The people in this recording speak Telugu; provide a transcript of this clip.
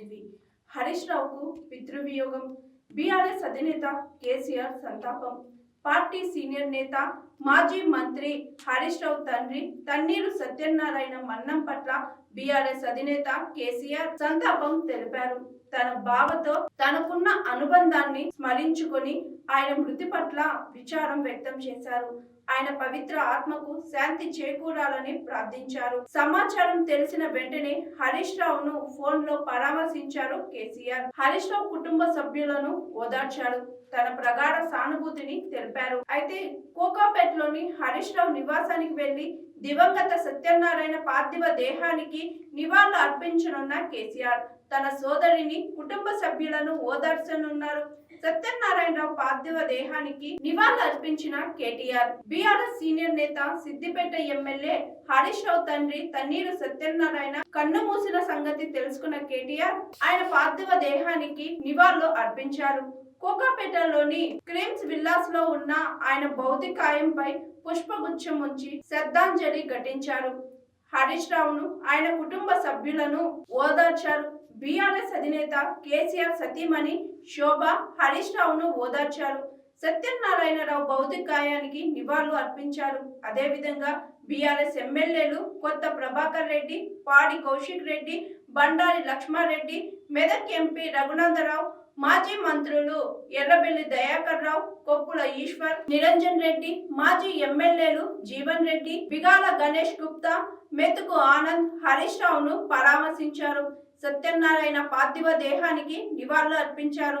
లాంటివి. హరీష్ రావుకు పితృవియోగం. బీఆర్ఎస్ అధినేత కేసీఆర్ సంతాపం. పార్టీ సీనియర్ నేత మాజీ మంత్రి హరీష్ రావు తండ్రి తన్నీరు సత్యనారాయణ మన్నం పట్ల బీఆర్ఎస్ అధినేత కేసీఆర్ సంతాపం తెలిపారు. తన బావతో తనకున్న అనుబంధాన్ని స్మరించుకొని ఆయన మృతి పట్ల విచారం వ్యక్తం చేశారు. ఆయన పవిత్ర ఆత్మకు శాంతి చేకూరాలని ప్రార్థించారు. సమాచారం తెలిసిన వెంటనే హరీష్ రావును ఫోన్లో పరామర్శించారు కేసీఆర్. హరీష్ రావు కుటుంబ సభ్యులను ఓదార్చారు తన ప్రగాఢ సానుభూతిని తెలిపారు. అయితే కోకాపేటలోని హరీష్ రావు నివాసానికి వెళ్ళి దివంగత సత్యనారాయణ పార్థివ దేహానికి నివాళులు అర్పించనున్న కేసీఆర్. తన సోదరిని కుటుంబ సభ్యులను ఓదార్చనున్నారు. సత్యనారాయణరావు పార్థివ దేహానికి నివాళులు అర్పించిన కేటీఆర్. బీఆర్ఎస్ సీనియర్ నేత సిద్దిపేట ఎమ్మెల్యే హరీష్ రావు తండ్రి తన్నీరు సత్యనారాయణ కన్ను మూసిన సంగతి తెలుసుకున్న కేటీఆర్ ఆయన పార్థివ దేహానికి నివాళులు అర్పించారు. కోకాపేటలోని క్రిమ్స్ విల్లాస్లో ఉన్న ఆయన భౌతికాయంపై పుష్పగుచ్చం ఉంచి శ్రద్ధాంజలి ఘటించారు. హరీష్ రావును ఆయన కుటుంబ సభ్యులను ఓదార్చారు. బీఆర్ఎస్ అధినేత కేసీఆర్ సతీమణి శోభ హరీష్ రావును ఓదార్చారు. సత్యనారాయణరావు భౌతికాయానికి నివాళులు అర్పించారు. అదేవిధంగా బీఆర్ఎస్ ఎమ్మెల్యేలు కొత్త ప్రభాకర్ రెడ్డి పాడి కౌశిక్ రెడ్డి బండారి లక్ష్మారెడ్డి మెదక్ ఎంపీ రఘునాథరావు మాజీ మంత్రులు ఎర్రబెల్లి దయాకర్ రావు కొప్పుల ఈశ్వర్ నిరంజన్ రెడ్డి మాజీ ఎమ్మెల్యేలు జీవన్ రెడ్డి బిగాల గణేష్ గుప్తా మెతుకు ఆనంద్ హరీష్ రావును పరామర్శించారు. సత్యనారాయణ పార్థివ దేహానికి నివాళులు అర్పించారు.